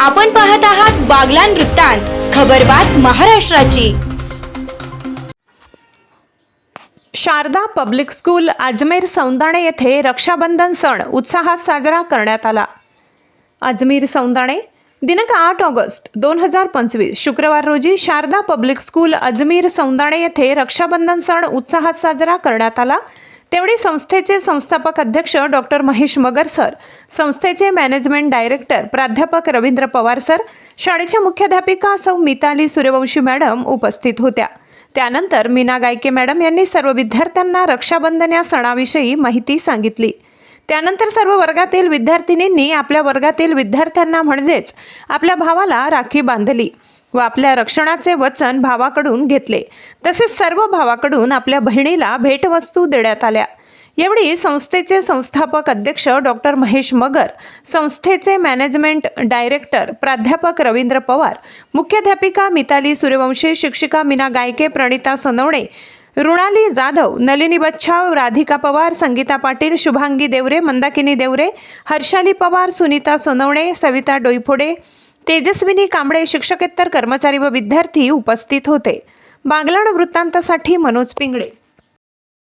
आपण पाहत आहात बागलान वृत्तांत खबरबात महाराष्ट्राची. शारदा पब्लिक स्कूल अजमेर सौंदाणे येथे रक्षाबंधन सण उत्साहात साजरा करण्यात आला. अजमेर सौंदाणे दिनांक आठ ऑगस्ट दोन हजार पंचवीस शुक्रवार रोजी शारदा पब्लिक स्कूल अजमेर सौंदाणे येथे रक्षाबंधन सण उत्साहात साजरा करण्यात आला. तेवढी संस्थेचे संस्थापक अध्यक्ष डॉक्टर महेश मगर सर संस्थेचे मॅनेजमेंट डायरेक्टर प्राध्यापक रवींद्र पवार सर शाळेच्या मुख्याध्यापिका सौ मिताली सूर्यवंशी मॅडम उपस्थित होत्या. त्यानंतर मीना गायके मॅडम यांनी सर्व विद्यार्थ्यांना रक्षाबंधन या सणाविषयी माहिती सांगितली. त्यानंतर सर्व वर्गातील विद्यार्थिनींनी आपल्या वर्गातील विद्यार्थ्यांना म्हणजेच आपल्या भावाला राखी बांधली. व आपल्या रक्षणाचे वचन भावाकडून घेतले. तसेच सर्व भावाकडून आपल्या बहिणीला भेटवस्तू देण्यात आल्या. यावेळी संस्थेचे संस्थापक अध्यक्ष डॉक्टर महेश मगर संस्थेचे मॅनेजमेंट डायरेक्टर प्राध्यापक रवींद्र पवार मुख्याध्यापिका मिताली सूर्यवंशी शिक्षिका मीना गायके प्रणिता सोनवणे रुणाली जाधव नलिनी बच्छाव राधिका पवार संगीता पाटील शुभांगी देवरे मंदाकिनी देवरे हर्षाली पवार सुनीता सोनवणे सविता डोईफोडे तेजस्विनी कांबळे शिक्षकेतर कर्मचारी व विद्यार्थी उपस्थित होते. बागलाण वृत्तांतासाठी मनोज पिंगळे.